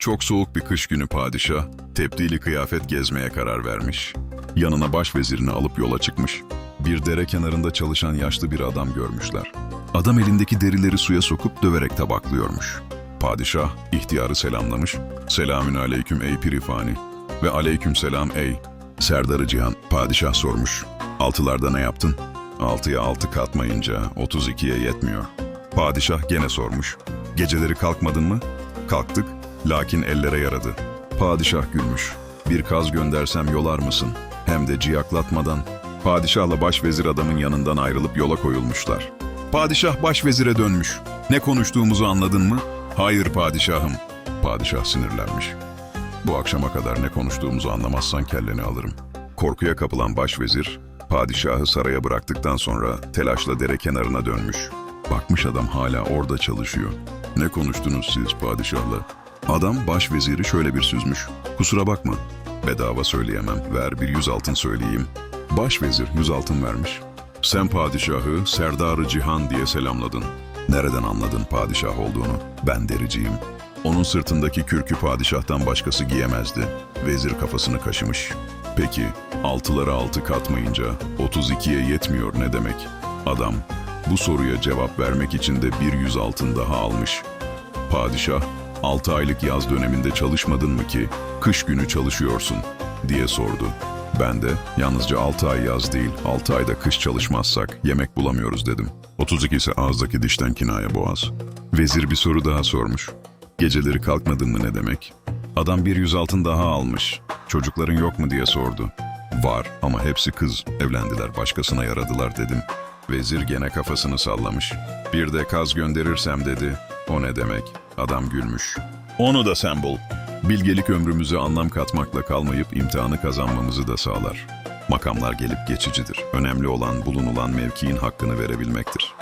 Çok soğuk bir kış günü padişah, tebdili kıyafet gezmeye karar vermiş. Yanına başvezirini alıp yola çıkmış. Bir dere kenarında çalışan yaşlı bir adam görmüşler. Adam elindeki derileri suya sokup döverek tabaklıyormuş. Padişah ihtiyarı selamlamış. Selamün aleyküm ey pirifani. Ve aleyküm selam ey. Serdarı Cihan padişah sormuş. Altılarda ne yaptın? Altıya altı katmayınca 32'ye yetmiyor. Padişah gene sormuş. Geceleri kalkmadın mı? Kalktık, lakin ellere yaradı. Padişah gülmüş. Bir kaz göndersem yolar mısın? Hem de ciyaklatmadan. Padişahla başvezir adamın yanından ayrılıp yola koyulmuşlar. Padişah başvezire dönmüş. Ne konuştuğumuzu anladın mı? Hayır padişahım. Padişah sinirlenmiş. Bu akşama kadar ne konuştuğumuzu anlamazsan kelleni alırım. Korkuya kapılan başvezir, padişahı saraya bıraktıktan sonra telaşla dere kenarına dönmüş. Bakmış adam hala orada çalışıyor. Ne konuştunuz siz padişahla? Adam başveziri şöyle bir süzmüş. Kusura bakma, bedava söyleyemem, ver bir yüz altın söyleyeyim. Başvezir yüz altın vermiş. Sen padişahı Serdarı Cihan diye selamladın. Nereden anladın padişah olduğunu? Ben dericiyim. Onun sırtındaki kürkü padişahtan başkası giyemezdi. Vezir kafasını kaşımış. Peki, altılara altı katmayınca 32'ye yetmiyor ne demek? Adam, bu soruya cevap vermek için de bir yüz altın daha almış. Padişah, altı aylık yaz döneminde çalışmadın mı ki kış günü çalışıyorsun diye sordu. Ben de yalnızca altı ay yaz değil, altı ayda kış çalışmazsak yemek bulamıyoruz dedim. 32 ise ağızdaki dişten kinaya boğaz. Vezir bir soru daha sormuş. Geceleri kalkmadın mı ne demek? Adam bir yüz altın daha almış. Çocukların yok mu diye sordu. Var ama hepsi kız. Evlendiler başkasına yaradılar dedim. Vezir gene kafasını sallamış. Bir de kaz gönderirsem dedi. O ne demek? Adam gülmüş. Onu da sen bul. Bilgelik ömrümüze anlam katmakla kalmayıp imtihanı kazanmamızı da sağlar. Makamlar gelip geçicidir. Önemli olan bulunulan mevkiin hakkını verebilmektir.